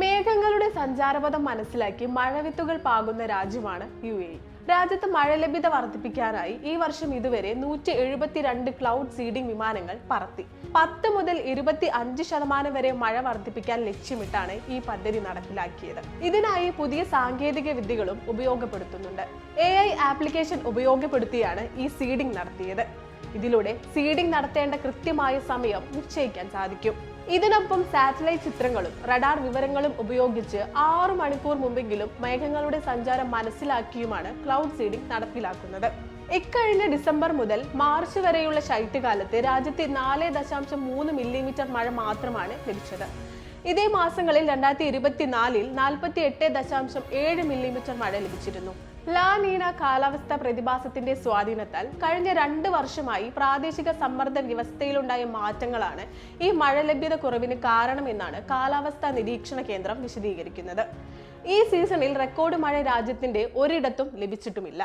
മേഘങ്ങളുടെ സഞ്ചാരപഥം മനസ്സിലാക്കി മഴവിത്തുകൾ പാകുന്ന രാജ്യമാണ് U A. രാജ്യത്ത് മഴ ലഭ്യത വർദ്ധിപ്പിക്കാനായി ഈ വർഷം ഇതുവരെ നൂറ്റി എഴുപത്തിരണ്ട് ക്ലൗഡ് സീഡിംഗ് വിമാനങ്ങൾ പറത്തി. പത്ത് മുതൽ ഇരുപത്തി അഞ്ച് ശതമാനം വരെ മഴ വർദ്ധിപ്പിക്കാൻ ലക്ഷ്യമിട്ടാണ് ഈ പദ്ധതി നടപ്പിലാക്കിയത്. ഇതിനായി പുതിയ സാങ്കേതിക വിദ്യകളും ഉപയോഗപ്പെടുത്തുന്നുണ്ട്. എ ആപ്ലിക്കേഷൻ ഉപയോഗപ്പെടുത്തിയാണ് ഈ സീഡിംഗ് നടത്തിയത്. ഇതിലൂടെ സീഡിംഗ് നടത്തേണ്ട കൃത്യമായ സമയം നിശ്ചയിക്കാൻ സാധിക്കും. ഇതിനൊപ്പം സാറ്റലൈറ്റ് ചിത്രങ്ങളും റഡാർ വിവരങ്ങളും ഉപയോഗിച്ച് ആറു മണിക്കൂർ മുമ്പെങ്കിലും മേഘങ്ങളുടെ സഞ്ചാരം മനസ്സിലാക്കിയുമാണ് ക്ലൗഡ് സീഡിംഗ് നടപ്പിലാക്കുന്നത്. ഇക്കഴിഞ്ഞ ഡിസംബർ മുതൽ മാർച്ച് വരെയുള്ള ശൈത്യകാലത്ത് രാജ്യത്തെ നാല് ദശാംശം മൂന്ന് മില്ലിമീറ്റർ മഴ മാത്രമാണ് ലഭിച്ചത്. ഇതേ മാസങ്ങളിൽ രണ്ടായിരത്തി ഇരുപത്തിനാലിൽ നാൽപ്പത്തി എട്ട് ദശാംശം ഏഴ് മില്ലിമീറ്റർ മഴ ലഭിച്ചിരുന്നു. ലാ നീന കാലാവസ്ഥ പ്രതിഭാസത്തിന്റെ സ്വാധീനത്താൽ കഴിഞ്ഞ രണ്ട് വർഷമായി പ്രാദേശിക സമ്മർദ്ദ വ്യവസ്ഥയിലുണ്ടായ മാറ്റങ്ങളാണ് ഈ മഴ ലഭ്യത കുറവിന് കാരണമെന്നാണ് കാലാവസ്ഥാ നിരീക്ഷണ കേന്ദ്രം വിശദീകരിക്കുന്നത്. ഈ സീസണിൽ റെക്കോർഡ് മഴ രാജ്യത്തിന്റെ ഒരിടത്തും ലഭിച്ചിട്ടുമില്ല.